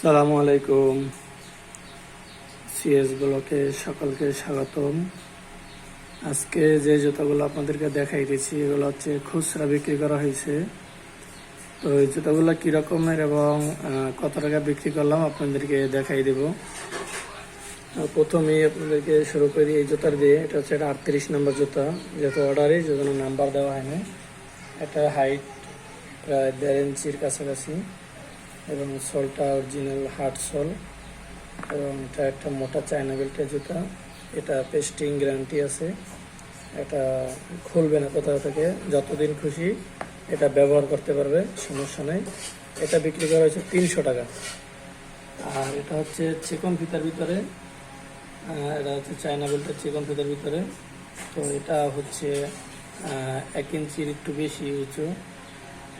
সালামু আলাইকুম। সিএস ব্লকে সকলকে স্বাগতম। আজকে যে জুতাগুলো আপনাদেরকে দেখাই দিয়েছি এগুলো হচ্ছে খুচরা বিক্রি করা হয়েছে। তো এই জুতাগুলো কীরকমের এবং কত টাকা বিক্রি করলাম আপনাদেরকে দেখাই দেব। প্রথমেই আপনাদেরকে শুরু করি এই জুতার দিয়ে। এটা হচ্ছে একটা আটত্রিশ নম্বর জুতা। যেহেতু অর্ডারে যে নাম্বার দেওয়া হয়নি। এটা হাইট প্রায় দেড় ইঞ্চির কাছাকাছি। এবং সোলটা অরিজিনাল হার্ড সোল এবং এটা একটা মোটা চায়না বেল্টের জুতা। এটা পেস্টিং গ্যারান্টি আছে। এটা খুলবে না কোথাও থেকে। যতদিন খুশি এটা ব্যবহার করতে পারবে, সমস্যা নেই। এটা বিক্রি করা হয়েছে তিনশো টাকা। আর এটা হচ্ছে চিকন ফিতার ভিতরে। এটা হচ্ছে চায়না বেল্টের চিকন ফিতার ভিতরে। তো এটা হচ্ছে এক ইঞ্চির একটু বেশি উঁচু।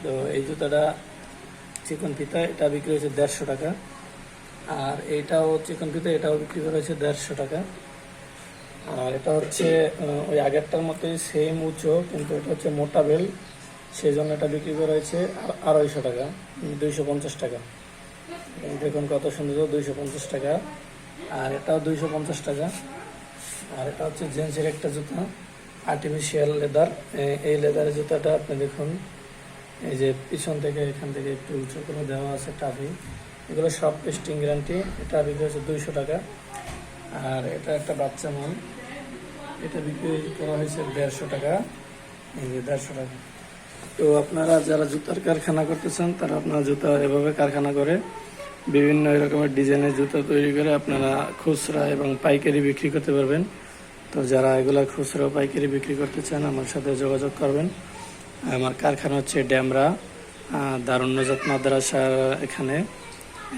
তো এই জুতাটা চিকন ফিতা, এটা বিক্রি হয়েছে দেড়শো টাকা। আর এইটাও চিকন ফিতা, এটাও বিক্রি করা হয়েছে দেড়শো টাকা। আর এটা হচ্ছে ওই আগেরটার মতোই সেম উঁচু, কিন্তু এটা হচ্ছে মোটা বেল। সেই জন্য এটা বিক্রি করা হয়েছে আড়াইশো টাকা দুইশো পঞ্চাশ টাকা। দেখুন কত সুন্দর দুইশো পঞ্চাশ টাকা। আর এটাও দুইশো পঞ্চাশ টাকা। আর এটা হচ্ছে জেন্সের একটা জুতা আর্টিফিশিয়াল লেদার এই লেদারের জুতাটা আপনি দেখুন। এই যে পিছন থেকে এখান থেকে একটু উঁচু করে দেওয়া আছে টাফি এগুলো সব পেস্টিং গ্যারান্টি এটা বিক্রি হচ্ছে দুইশো টাকা। আর এটা একটা বাচ্চা মাল এটা বিক্রি করা হয়েছে দেড়শো টাকা। এই যে দেড়শো টাকা। তো আপনারা যারা জুতার কারখানা করতে চান, তারা আপনারা জুতা এভাবে কারখানা করে বিভিন্ন রকমের ডিজাইনের জুতা তৈরি করে আপনারা খুচরা এবং পাইকারি বিক্রি করতে পারবেন। তো যারা এগুলা খুচরা পাইকারি বিক্রি করতে চান, আমার সাথে যোগাযোগ করবেন। আমার কারখানা হচ্ছে ড্যামরা আহ, দারুণ নজাত মাদ্রাসার এখানে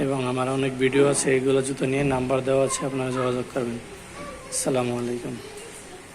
এবং আমার অনেক ভিডিও আছে এগুলো জুতো নিয়ে নাম্বার দেওয়া আছে আপনারা যোগাযোগ করবেন। আসসালামু আলাইকুম।